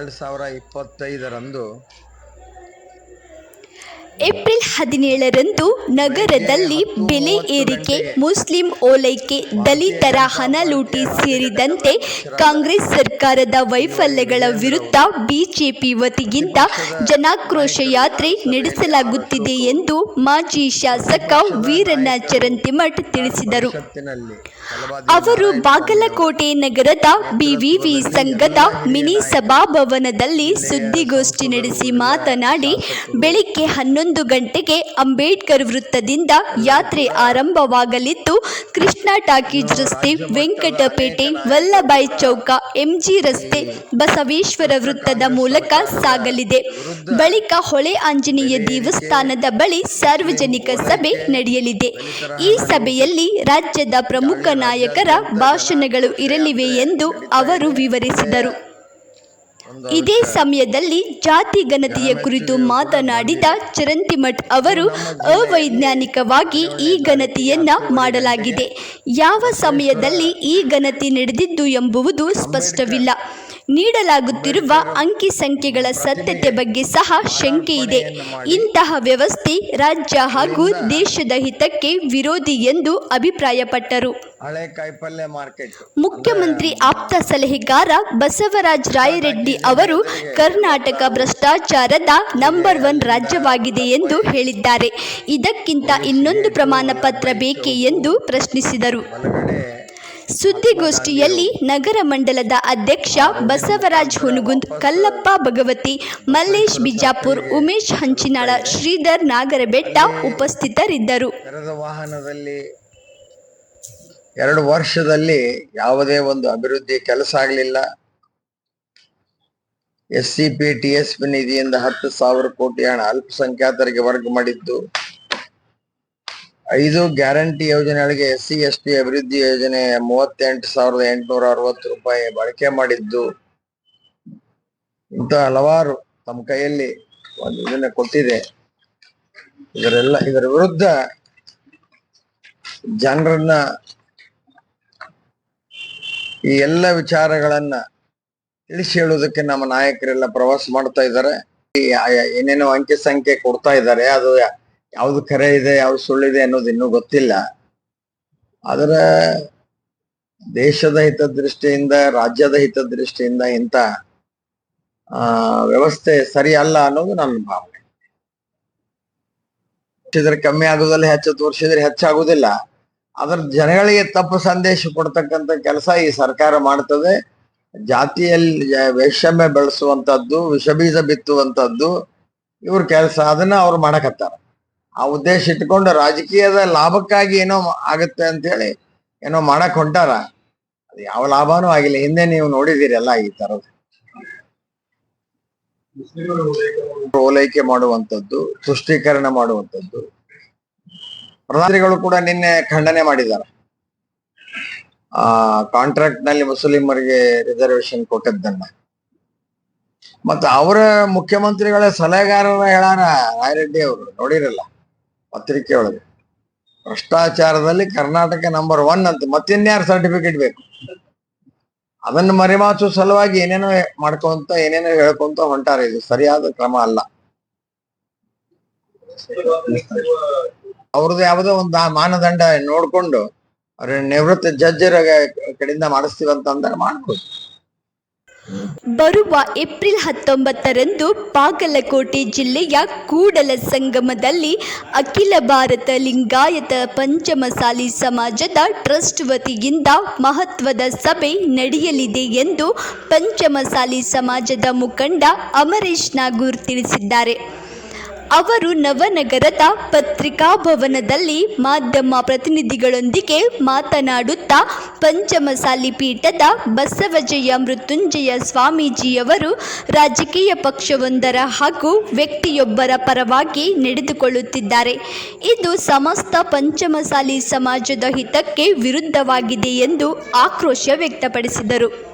ಎರಡು ಸಾವಿರ ಇಪ್ಪತ್ತೈದರಂದು ಏಪ್ರಿಲ್ ಹದಿನೇಳರಂದು ನಗರದಲ್ಲಿ ಬೆಲೆ ಏರಿಕೆ, ಮುಸ್ಲಿಂ ಓಲೈಕೆ, ದಲಿತರ ಹಣ ಲೂಟಿ ಸೇರಿದಂತೆ ಕಾಂಗ್ರೆಸ್ ಸರ್ಕಾರದ ವೈಫಲ್ಯಗಳ ವಿರುದ್ಧ ಬಿಜೆಪಿ ವತಿಯಿಂದ ಜನಾಕ್ರೋಶ ಯಾತ್ರೆ ನಡೆಸಲಾಗುತ್ತಿದೆ ಎಂದು ಮಾಜಿ ಶಾಸಕ ವೀರಣ್ಣ ಚರಂತಿಮಠ್ ತಿಳಿಸಿದರು. ಅವರು ಬಾಗಲಕೋಟೆ ನಗರದ ಬಿವಿವಿ ಸಂಘದ ಮಿನಿ ಸಭಾಭವನದಲ್ಲಿ ಸುದ್ದಿಗೋಷ್ಠಿ ನಡೆಸಿ ಮಾತನಾಡಿ, ಬೆಳಿಗ್ಗೆ ಹನ್ನೊಂದು ಗಂಟೆಗೆ ಅಂಬೇಡ್ಕರ್ ವೃತ್ತದಿಂದ ಯಾತ್ರೆ ಆರಂಭವಾಗಲಿದ್ದು, ಕೃಷ್ಣ ಟಾಕೀಜ್ ರಸ್ತೆ, ವೆಂಕಟಪೇಟೆ, ವಲ್ಲಭಾಯಿ ಚೌಕ, ಎಂಜಿ ರಸ್ತೆ, ಬಸವೇಶ್ವರ ವೃತ್ತದ ಮೂಲಕ ಸಾಗಲಿದೆ. ಬಳಿಕ ಹೊಳೆ ಆಂಜನೇಯ ದೇವಸ್ಥಾನದ ಬಳಿ ಸಾರ್ವಜನಿಕ ಸಭೆ ನಡೆಯಲಿದೆ. ಈ ಸಭೆಯಲ್ಲಿ ರಾಜ್ಯದ ಪ್ರಮುಖ ನಾಯಕರ ಭಾಷಣಗಳು ಇರಲಿವೆ ಎಂದು ಅವರು ವಿವರಿಸಿದರು. ಇದೇ ಸಮಯದಲ್ಲಿ ಜಾತಿ ಗಣತಿಯ ಕುರಿತು ಮಾತನಾಡಿದ ಚರಂತಿಮಠ್ ಅವರು ಅವೈಜ್ಞಾನಿಕವಾಗಿ ಈ ಗಣತಿಯನ್ನ ಮಾಡಲಾಗಿದೆ. ಯಾವ ಸಮಯದಲ್ಲಿ ಈ ಗಣತಿ ನಡೆದಿದ್ದು ಎಂಬುವುದು ಸ್ಪಷ್ಟವಿಲ್ಲ. ನೀಡಲಾಗುತ್ತಿರುವ ಅಂಕಿ ಸಂಖ್ಯೆಗಳ ಸತ್ಯತೆ ಬಗ್ಗೆ ಸಹ ಶಂಕೆ ಇದೆ. ಇಂತಹ ವ್ಯವಸ್ಥೆ ರಾಜ್ಯ ಹಾಗೂ ದೇಶದ ಹಿತಕ್ಕೆ ವಿರೋಧಿ ಎಂದು ಅಭಿಪ್ರಾಯಪಟ್ಟರು. ಮುಖ್ಯಮಂತ್ರಿ ಆಪ್ತ ಸಲಹೆಗಾರ ಬಸವರಾಜ ರಾಯರೆಡ್ಡಿ ಅವರು ಕರ್ನಾಟಕ ಭ್ರಷ್ಟಾಚಾರದ ನಂಬರ್ ಒನ್ ರಾಜ್ಯವಾಗಿದೆ ಎಂದು ಹೇಳಿದ್ದಾರೆ. ಇದಕ್ಕಿಂತ ಇನ್ನೊಂದು ಪ್ರಮಾಣ ಪತ್ರ ಬೇಕೇ ಎಂದು ಪ್ರಶ್ನಿಸಿದರು. ಸುದ್ದಿಗೋಷ್ಠಿಯಲ್ಲಿ ನಗರ ಮಂಡಲದ ಅಧ್ಯಕ್ಷ ಬಸವರಾಜ್ ಹುನಗುಂದ್ ಕಲ್ಲಪ್ಪ ಭಗವತಿ, ಮಲ್ಲೇಶ್ ಬಿಜಾಪುರ್, ಉಮೇಶ್ ಹಂಚಿನಾಳ, ಶ್ರೀಧರ್ ನಾಗರಬೆಟ್ಟ ಉಪಸ್ಥಿತರಿದ್ದರು. ತೆರೆದ ವಾಹನದಲ್ಲಿ ಎರಡು ವರ್ಷದಲ್ಲಿ ಯಾವುದೇ ಒಂದು ಅಭಿವೃದ್ಧಿ ಕೆಲಸ ಆಗಲಿಲ್ಲ. S C P T S P ನಿಧಿಯಿಂದ ಹತ್ತು ಸಾವಿರ ಕೋಟಿ ಹಣ ಅಲ್ಪಸಂಖ್ಯಾತರಿಗೆ ವರ್ಗ ಮಾಡಿದ್ದು. ಐದು ಗ್ಯಾರಂಟಿ ಯೋಜನೆಗಳಿಗೆ ಎಸ್ ಸಿ ಎಸ್ ಟಿ ಅಭಿವೃದ್ಧಿ ಯೋಜನೆ ಮೂವತ್ತೆಂಟು ಸಾವಿರದ ಎಂಟುನೂರ ಅರವತ್ತು ರೂಪಾಯಿ ಬಳಕೆ ಮಾಡಿದ್ದು. ಇಂಥ ಹಲವಾರು ತಮ್ಮ ಕೈಯಲ್ಲಿ ಒಂದು ಇದನ್ನ ಕೊಟ್ಟಿದೆ. ಇದರೆಲ್ಲ, ಇದರ ವಿರುದ್ಧ ಜನರನ್ನ ಈ ಎಲ್ಲ ವಿಚಾರಗಳನ್ನ ತಿಳಿಸಿ ಹೇಳುವುದಕ್ಕೆ ನಮ್ಮ ನಾಯಕರೆಲ್ಲ ಪ್ರವಾಸ ಮಾಡ್ತಾ ಇದ್ದಾರೆ. ಏನೇನೋ ಅಂಕಿ ಸಂಖ್ಯೆ ಕೊಡ್ತಾ ಇದ್ದಾರೆ. ಅದು ಯಾವ್ದು ಕರೆ ಇದೆ, ಯಾವ್ದು ಸುಳ್ಳಿದೆ ಅನ್ನೋದು ಇನ್ನೂ ಗೊತ್ತಿಲ್ಲ. ಅದರ ದೇಶದ ಹಿತದೃಷ್ಟಿಯಿಂದ, ರಾಜ್ಯದ ಹಿತದೃಷ್ಟಿಯಿಂದ ಇಂಥ, ಆ, ವ್ಯವಸ್ಥೆ ಸರಿ ಅಲ್ಲ ಅನ್ನೋದು ನನ್ನ ಭಾವನೆ. ಹೆಚ್ಚಿದ್ರೆ ಕಮ್ಮಿ ಆಗುದಿಲ್ಲ ಹೆಚ್ಚು ತೋರಿಸಿದ್ರೆ ಹೆಚ್ಚಾಗುದಿಲ್ಲ ಆದ್ರ ಜನಗಳಿಗೆ ತಪ್ಪು ಸಂದೇಶ ಕೊಡ್ತಕ್ಕಂಥ ಕೆಲಸ ಈ ಸರ್ಕಾರ ಮಾಡ್ತದೆ. ಜಾತಿಯಲ್ಲಿ ವೈಷಮ್ಯ ಬೆಳೆಸುವಂತದ್ದು ವಿಷಬೀಜ ಬಿತ್ತುವಂತದ್ದು ಇವ್ರ ಕೆಲಸ, ಅದನ್ನ ಅವ್ರು ಮಾಡಕತ್ತಾರ. ಆ ಉದ್ದೇಶ ಇಟ್ಕೊಂಡು ರಾಜಕೀಯದ ಲಾಭಕ್ಕಾಗಿ ಏನೋ ಆಗುತ್ತೆ ಅಂತ ಹೇಳಿ ಏನೋ ಮಾಡಕ್ ಹೊಂಟಾರ. ಅದು ಯಾವ ಲಾಭನೂ ಆಗಿಲ್ಲ. ಹಿಂದೆ ನೀವು ನೋಡಿದಿರಲ್ಲ ಈ ತರದ. ಓಲೈಕೆ ಮಾಡುವಂತದ್ದು ತುಷ್ಟೀಕರಣ ಮಾಡುವಂತದ್ದು ಪ್ರಧಾನಿಗಳು ಕೂಡ ನಿನ್ನೆ ಖಂಡನೆ ಮಾಡಿದ್ದಾರೆ. ಆ ಕಾಂಟ್ರಾಕ್ಟ್ನಲ್ಲಿ ಮುಸ್ಲಿಮರಿಗೆ ರಿಸರ್ವೇಶನ್ ಕೊಟ್ಟದ್ದನ್ನ. ಮತ್ತ ಅವರ ಮುಖ್ಯಮಂತ್ರಿಗಳ ಸಲಹೆಗಾರರ ಹೇಳಾರ ರಾಯರೆಡ್ಡಿ ಅವರು, ನೋಡಿರಲ್ಲ. ಪತ್ರಿಕೆ ಒಳಗೆ. ಭ್ರಷ್ಟಾಚಾರದಲ್ಲಿ ಕರ್ನಾಟಕ ನಂಬರ್ ಒನ್ ಅಂತ ಮತ್ತಿನ್ಯಾರು ಸರ್ಟಿಫಿಕೇಟ್ ಬೇಕು? ಅದನ್ನ ಮರೆಮಾಚುವ ಸಲುವಾಗಿ ಏನೇನೋ ಮಾಡ್ಕೊಂತ, ಏನೇನೋ ಹೇಳ್ಕೊಂತ ಹೊಂಟಾರೆ. ಇದು ಸರಿಯಾದ ಕ್ರಮ ಅಲ್ಲ. ಅವ್ರದ್ದು ಯಾವುದೋ ಒಂದು ಮಾನದಂಡ ನೋಡ್ಕೊಂಡು ಅವ್ರ ನಿವೃತ್ತ ಜಡ್ಜರ ಕಡೆಯಿಂದ ಮಾಡಿಸ್ತೀವಂತಂದ್ರೆ ಮಾಡ್ಬೋದು. ಬರುವ ಏಪ್ರಿಲ್ ಹತ್ತೊಂಬತ್ತರಂದು ಬಾಗಲಕೋಟೆ ಜಿಲ್ಲೆಯ ಕೂಡಲ ಸಂಗಮದಲ್ಲಿ ಅಖಿಲ ಭಾರತ ಲಿಂಗಾಯತ ಪಂಚಮಸಾಲಿ ಸಮಾಜದ ಟ್ರಸ್ಟ್ ವತಿಯಿಂದ ಮಹತ್ವದ ಸಭೆ ನಡೆಯಲಿದೆ ಎಂದು ಪಂಚಮಸಾಲಿ ಸಮಾಜದ ಮುಖಂಡ ಅಮರೇಶ್ ನಾಗೂರ್ ತಿಳಿಸಿದ್ದಾರೆ. ಅವರು ನವನಗರದ ಪತ್ರಿಕಾ ಭವನದಲ್ಲಿ ಮಾಧ್ಯಮ ಪ್ರತಿನಿಧಿಗಳೊಂದಿಗೆ ಮಾತನಾಡುತ್ತಾ ಪಂಚಮಸಾಲಿ ಪೀಠದ ಬಸವಜಯ ಮೃತ್ಯುಂಜಯ ಸ್ವಾಮೀಜಿಯವರು ರಾಜಕೀಯ ಪಕ್ಷವೊಂದರ ಹಾಗೂ ವ್ಯಕ್ತಿಯೊಬ್ಬರ ಪರವಾಗಿ ನಡೆದುಕೊಳ್ಳುತ್ತಿದ್ದಾರೆ. ಇದು ಸಮಸ್ತ ಪಂಚಮಸಾಲಿ ಸಮಾಜದ ಹಿತಕ್ಕೆ ವಿರುದ್ಧವಾಗಿದೆ ಎಂದು ಆಕ್ರೋಶ ವ್ಯಕ್ತಪಡಿಸಿದರು.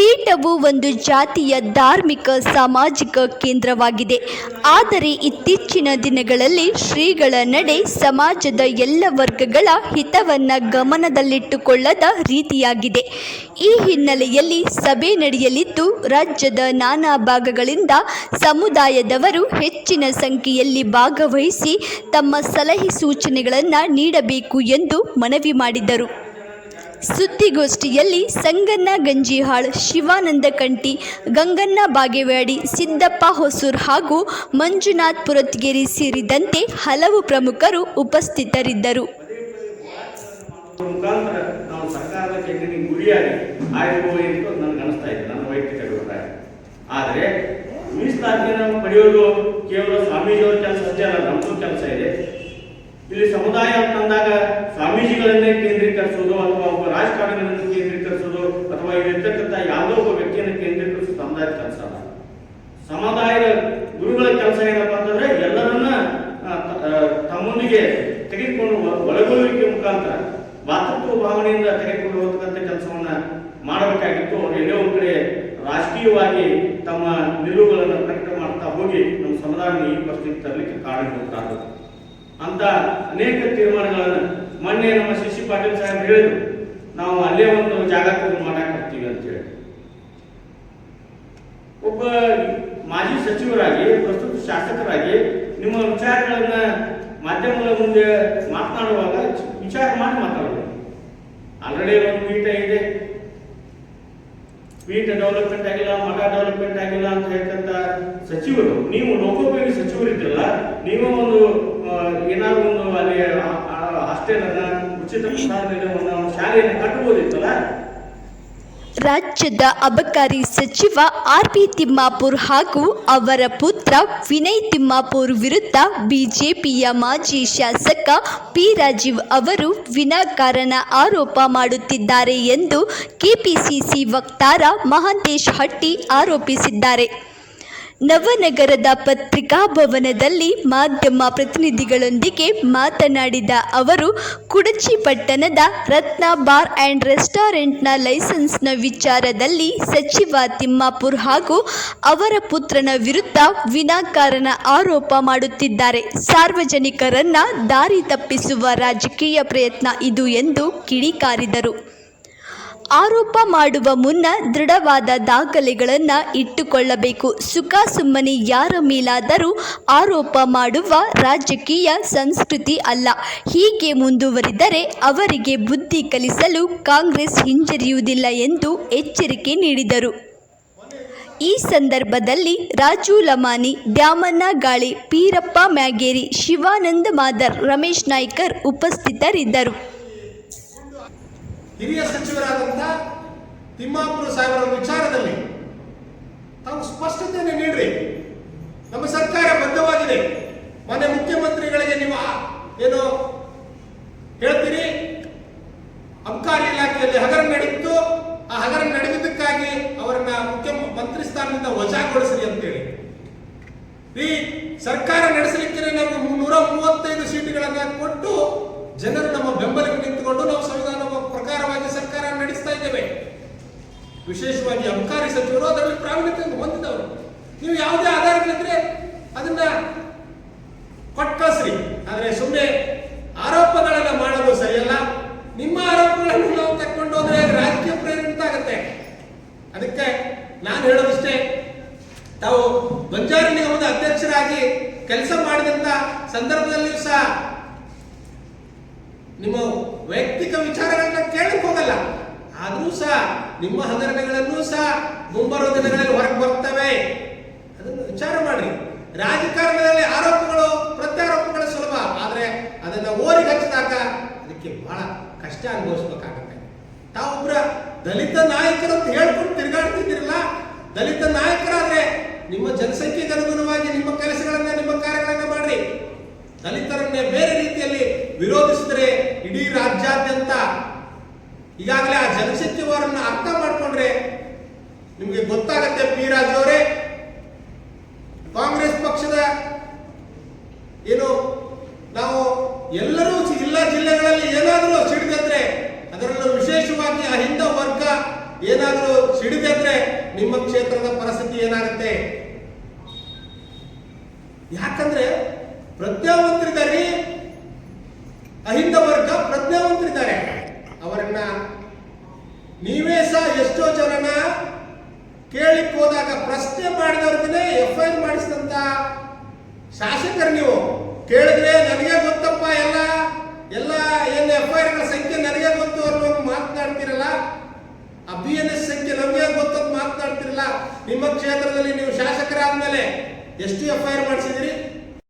ಪೀಠವು ಒಂದು ಜಾತಿಯ ಧಾರ್ಮಿಕ, ಸಾಮಾಜಿಕ ಕೇಂದ್ರವಾಗಿದೆ. ಆದರೆ ಇತ್ತೀಚಿನ ದಿನಗಳಲ್ಲಿ ಶ್ರೀಗಳ ನಡೆ ಸಮಾಜದ ಎಲ್ಲ ವರ್ಗಗಳ ಹಿತವನ್ನ ಗಮನದಲ್ಲಿಟ್ಟುಕೊಳ್ಳದ ರೀತಿಯಾಗಿದೆ. ಈ ಹಿನ್ನೆಲೆಯಲ್ಲಿ ಸಭೆ ನಡೆಯಲಿದ್ದು, ರಾಜ್ಯದ ನಾನಾ ಭಾಗಗಳಿಂದ ಸಮುದಾಯದವರು ಹೆಚ್ಚಿನ ಸಂಖ್ಯೆಯಲ್ಲಿ ಭಾಗವಹಿಸಿ ತಮ್ಮ ಸಲಹೆ ಸೂಚನೆಗಳನ್ನು ನೀಡಬೇಕು ಎಂದು ಮನವಿ ಮಾಡಿದರು. ಸುದ್ದಿಗೋಷ್ಠಿಯಲ್ಲಿ ಸಂಗಣ್ಣ ಗಂಜಿಹಾಳ್, ಶಿವಾನಂದ ಕಂಟಿ ಗಂಗಣ್ಣ ಬಾಗೇವಾಡಿ, ಸಿದ್ದಪ್ಪ ಹೊಸೂರ್ ಹಾಗೂ ಮಂಜುನಾಥ್ ಪುರತ್ಗೇರಿ ಸೇರಿದಂತೆ ಹಲವು ಪ್ರಮುಖರು ಉಪಸ್ಥಿತರಿದ್ದರು. ಆದರೆ ಮೀಸಲಾತಿಯನ್ನು ಪಡೆಯೋದು ಕೇವಲ ಸ್ವಾಮೀಜಿಯವರ ಕೆಲಸ ಅಷ್ಟೇ ಅಲ್ಲ ನಮ್ಮದು ಕೆಲಸ ಇದೆ. ಇಲ್ಲಿ ಸಮುದಾಯ ಅಂತಂದಾಗ ಸ್ವಾಮೀಜಿಗಳನ್ನೇ ಕೇಂದ್ರೀಕರಿಸೋದು ಅಥವಾ ಒಬ್ಬ ರಾಜಕಾರಣಿಗಳನ್ನು ಕೇಂದ್ರೀಕರಿಸೋದು ಅಥವಾ ಇಲ್ಲಿರ್ತಕ್ಕಂಥ ಯಾವುದೋ ಒಬ್ಬ ವ್ಯಕ್ತಿಯನ್ನು ಕೇಂದ್ರೀಕರಿಸೋದು ಸಮುದಾಯದ ಕೆಲಸ. ಅಲ್ಲ ಸಮುದಾಯದ ಗುರುಗಳ ಕೆಲಸ ಏನಪ್ಪಾ ಅಂತಂದ್ರೆ ಎಲ್ಲರನ್ನ ತಮ್ಮೊಂದಿಗೆ ತೆಗೆದುಕೊಂಡು ಒಳಗೊಳ್ಳುವಿಕೆ ಮುಖಾಂತರ ಮಾತೃತ್ವ ಭಾವನೆಯಿಂದ ತೆಗೆದುಕೊಂಡು ಹೋಗ್ತಕ್ಕಂಥ ಕೆಲಸವನ್ನ ಮಾಡಬೇಕಾಗಿತ್ತು. ಅವರು ಎಲ್ಲೋ ಒಂದ್ ಕಡೆ ರಾಜಕೀಯವಾಗಿ ತಮ್ಮ ನಿಲುವುಗಳನ್ನು ಪ್ರಕಟ ಮಾಡ್ತಾ ಹೋಗಿ ನಮ್ಮ ಸಮುದಾಯ ಈ ಪರಿಸ್ಥಿತಿ ತರಲಿಕ್ಕೆ ಕಾರಣೀಭೂತರಾದರು ಅಂತ ಅನೇಕ ತೀರ್ಮಾನಗಳನ್ನು ಮೊನ್ನೆ ನಮ್ಮ ಶಿಶಿ ಪಾಟೀಲ್ ಸಾಹೇಬ್ ಹೇಳಿದ್ರು. ನಾವು ಅಲ್ಲೇ ಒಂದು ಜಾಗಕ್ಕೆ ಮಾಡಕ್ಕೆ ಹೋಗ್ತೀವಿ ಅಂತ ಹೇಳಿ. ಒಬ್ಬ ಮಾಜಿ ಸಚಿವರಾಗಿ, ಪ್ರಸ್ತುತ ಶಾಸಕರಾಗಿ ನಿಮ್ಮ ವಿಚಾರಗಳನ್ನ ಮಾಧ್ಯಮಗಳ ಮುಂದೆ ಮಾತನಾಡುವಾಗ ವಿಚಾರ ಮಾಡಿ ಮಾತಾಡಬೇಕು ಆಲ್ರೆಡಿ ಒಂದು ಪೀಠ ಇದೆ. ಪೀಠ ಡೆವಲಪ್ಮೆಂಟ್ ಆಗಿಲ್ಲ, ಮಠ ಡೆವಲಪ್ಮೆಂಟ್ ಆಗಿಲ್ಲ ಅಂತ ಹೇಳ್ತಂತ ಸಚಿವರು, ನೀವು ಲೋಕೋಪಯೋಗಿ ಸಚಿವರಿದ್ರಲ್ಲ, ನೀವು ಒಂದು ಏನಾದ್ರು ಒಂದು ಅಲ್ಲಿ ಹಾಸ್ಟೆಲ್ ಅನ್ನ ಉಚಿತ ಒಂದು ಶಾಲೆಯನ್ನು ಕಟ್ಟಬಹುದಿತ್ತಲ್ಲ? ರಾಜ್ಯದ ಅಬಕಾರಿ ಸಚಿವ ಆರ್ ಪಿ ತಿಮ್ಮಾಪುರ್ ಹಾಗೂ ಅವರ ಪುತ್ರ ವಿನಯ್ ತಿಮ್ಮಾಪುರ್ ವಿರುದ್ಧ ಬಿಜೆಪಿಯ ಮಾಜಿ ಶಾಸಕ ಪಿ. ರಾಜೀವ್ ಅವರು ವಿನಾಕಾರಣ ಆರೋಪ ಮಾಡುತ್ತಿದ್ದಾರೆ ಎಂದು ಕೆಪಿಸಿಸಿ ವಕ್ತಾರ ಮಹಾಂತೇಶ್ ಹಟ್ಟಿ ಆರೋಪಿಸಿದ್ದಾರೆ. ನವನಗರದ ಪತ್ರಿಕಾ ಭವನದಲ್ಲಿ ಮಾಧ್ಯಮ ಪ್ರತಿನಿಧಿಗಳೊಂದಿಗೆ ಮಾತನಾಡಿದ ಅವರು, ಕುಡಚಿ ಪಟ್ಟಣದ ರತ್ನ ಬಾರ್ ಆ್ಯಂಡ್ ರೆಸ್ಟೋರೆಂಟ್ನ ಲೈಸೆನ್ಸ್ನ ವಿಚಾರದಲ್ಲಿ ಸಚಿವ ತಿಮ್ಮಾಪುರ್ ಹಾಗೂ ಅವರ ಪುತ್ರನ ವಿರುದ್ಧ ವಿನಾಕಾರಣ ಆರೋಪ ಮಾಡುತ್ತಿದ್ದಾರೆ. ಸಾರ್ವಜನಿಕರನ್ನ ದಾರಿ ತಪ್ಪಿಸುವ ರಾಜಕೀಯ ಪ್ರಯತ್ನ ಇದು ಎಂದು ಕಿಡಿಕಾರಿದರು. ಆರೋಪ ಮಾಡುವ ಮುನ್ನ ದೃಢವಾದ ದಾಖಲೆಗಳನ್ನು ಇಟ್ಟುಕೊಳ್ಳಬೇಕು. ಸುಖ ಸುಮ್ಮನೆ ಯಾರ ಮೇಲಾದರೂ ಆರೋಪ ಮಾಡುವ ರಾಜಕೀಯ ಸಂಸ್ಕೃತಿ ಅಲ್ಲ. ಹೀಗೆ ಮುಂದುವರಿದರೆ ಅವರಿಗೆ ಬುದ್ಧಿ ಕಲಿಸಲು ಕಾಂಗ್ರೆಸ್ ಹಿಂಜರಿಯುವುದಿಲ್ಲ ಎಂದು ಎಚ್ಚರಿಕೆ ನೀಡಿದರು. ಈ ಸಂದರ್ಭದಲ್ಲಿ ರಾಜು ಲಮಾನಿ, ದ್ಯಾಮಣ್ಣ ಗಾಳಿ, ಪೀರಪ್ಪ ಮ್ಯಾಗೇರಿ, ಶಿವಾನಂದ ಮಾದರ್, ರಮೇಶ್ ನಾಯ್ಕರ್ ಉಪಸ್ಥಿತರಿದ್ದರು. ಹಿರಿಯ ಸಚಿವರಾದಂಥ ತಿಮ್ಮಾಪುರ ಸಾಹೇಬರ ವಿಚಾರದಲ್ಲಿ ತಾವು ಸ್ಪಷ್ಟತೆಯನ್ನು ನೀಡ್ರಿ. ನಮ್ಮ ಸರ್ಕಾರ ಬದ್ಧವಾಗಿದೆ. ಮನೆ ಮುಖ್ಯಮಂತ್ರಿಗಳಿಗೆ ನೀವು ಏನು ಅಬಕಾರಿ ಸಚಿವರು ಅದರಲ್ಲಿ ಪ್ರಾವೀಣ್ಯತೆಯನ್ನು ಹೊಂದಿದವರು. ನೀವು ಯಾವುದೇ ಆಧಾರಗಳಿದ್ರೆ ಅದನ್ನ ಕೊಟ್ಟು ಆದ್ರೆ ಸುಮ್ಮನೆ ಆರೋಪಗಳನ್ನ ಮಾಡೋದು ಸರಿಯಲ್ಲ. ನಿಮ್ಮ ಆರೋಪಗಳನ್ನು ನಾವು ತಕ್ಕೊಂಡು ಹೋದ್ರೆ ರಾಜಕೀಯ ಪ್ರೇರಿತ ಆಗುತ್ತೆ. ಅದಕ್ಕೆ ನಾನು ಹೇಳೋದಷ್ಟೇ, ತಾವು ಬಂಜಾರ ನಿಗಮದ ಅಧ್ಯಕ್ಷರಾಗಿ ಕೆಲಸ ಮಾಡಿದಂತ ಸಂದರ್ಭದಲ್ಲಿಯೂ ಸಹ ನಿಮ್ಮ ವೈಯಕ್ತಿಕ ವಿಚಾರಗಳನ್ನ ಕೇಳಕ್ ಹೋಗಲ್ಲ. ಆದರೂ ಸಹ ನಿಮ್ಮ ಹಗರಣಗಳನ್ನು ಸಹ ಮುಂಬರುವ ದಿನಗಳಲ್ಲಿ ಹೊರಗೆ ಬರ್ತವೆ. ಅದನ್ನು ವಿಚಾರ ಮಾಡ್ರಿ. ರಾಜಕಾರಣದಲ್ಲಿ ಆರೋಪಗಳು, ಪ್ರತ್ಯಾರೋಪಗಳು ಸುಲಭ. ಆದ್ರೆ ಅದನ್ನ ಓರಿ ಹಚ್ಚಿದಾಗ ಅದಕ್ಕೆ ಬಹಳ ಕಷ್ಟ ಅನುಭವಿಸ್ಬೇಕಾಗತ್ತೆ. ತಾವೊಬ್ಬರ ದಲಿತ ನಾಯಕರು ಅಂತ ಹೇಳ್ಕೊಂಡು ತಿರುಗಾಡ್ತಿದ್ದಿರಲ್ಲ, ದಲಿತ ನಾಯಕರಾದ್ರೆ ನಿಮ್ಮ ಜನಸಂಖ್ಯೆಗೆ ಅನುಗುಣವಾಗಿ ನಿಮ್ಮ ಕೆಲಸಗಳನ್ನ, ನಿಮ್ಮ ಕಾರ್ಯಗಳನ್ನ ಮಾಡ್ರಿ. ದಲಿತರನ್ನೇ ಬೇರೆ ರೀತಿಯಲ್ಲಿ ವಿರೋಧಿಸಿದ್ರೆ ಇಡೀ ರಾಜ್ಯಾದ್ಯಂತ ಈಗಾಗಲೇ ಆ ಜನಸಂಖ್ಯೆವಾರನ್ನ ಅರ್ಥ ಮಾಡ್ಕೊಂಡ್ರೆ ನಿಮಗೆ ಗೊತ್ತಾಗತ್ತೆ ಪಿ ಅವರೇ. ಕಾಂಗ್ರೆಸ್ ಪಕ್ಷದ ಏನು, ನಾವು ಎಲ್ಲರೂ ಎಲ್ಲ ಜಿಲ್ಲೆಗಳಲ್ಲಿ ಏನಾದರೂ ಸಿಡಿದ್ರೆ ಅದರಲ್ಲೂ ವಿಶೇಷವಾಗಿ ಹಿಂದ ವರ್ಗ ಏನಾದರೂ ಸಿಡಿದ್ರೆ ನಿಮ್ಮ ಕ್ಷೇತ್ರದ ಪರಿಸ್ಥಿತಿ ಏನಾಗುತ್ತೆ? ಯಾಕಂದ್ರೆ ಪ್ರಜ್ಞಾವಂತರಿದ್ದಾರೆ ಅಹಿಂದ ವರ್ಗ ಪ್ರಜ್ಞಾವಂತರಿದ್ದಾರೆ ಅವರನ್ನ ನೀವೇ ಸಹ ಎಷ್ಟೋ ಜನನ ಕೇಳಿಕ್ ಹೋದಾಗ ಪ್ರಶ್ನೆ ಮಾಡಿದವ್ರಿಗೆ ಎಫ್ ಐ ಆರ್ ಮಾಡಿಸಿದಂತ ಶಾಸಕರು ನೀವು ಕೇಳಿದ್ರೆ ನನಗೆ ಗೊತ್ತಪ್ಪ, ಎಲ್ಲ ಎಲ್ಲ ಏನು ಎಫ್ ಐ ಆರ್ಗಳ ಸಂಖ್ಯೆ ನನಗೆ ಗೊತ್ತು ಅನ್ನೋ ಮಾತನಾಡ್ತಿರಲ್ಲ? ಆ ಬಿ ಎನ್ ಎಸ್ ಸಂಖ್ಯೆ ನಮಗೆ ಗೊತ್ತಂತ ಮಾತನಾಡ್ತಿರಲ್ಲ? ನಿಮ್ಮ ಕ್ಷೇತ್ರದಲ್ಲಿ ನೀವು ಶಾಸಕರಾದ್ಮೇಲೆ ಎಷ್ಟು ಎಫ್ ಐ ಆರ್ ಮಾಡಿಸಿದಿರಿ?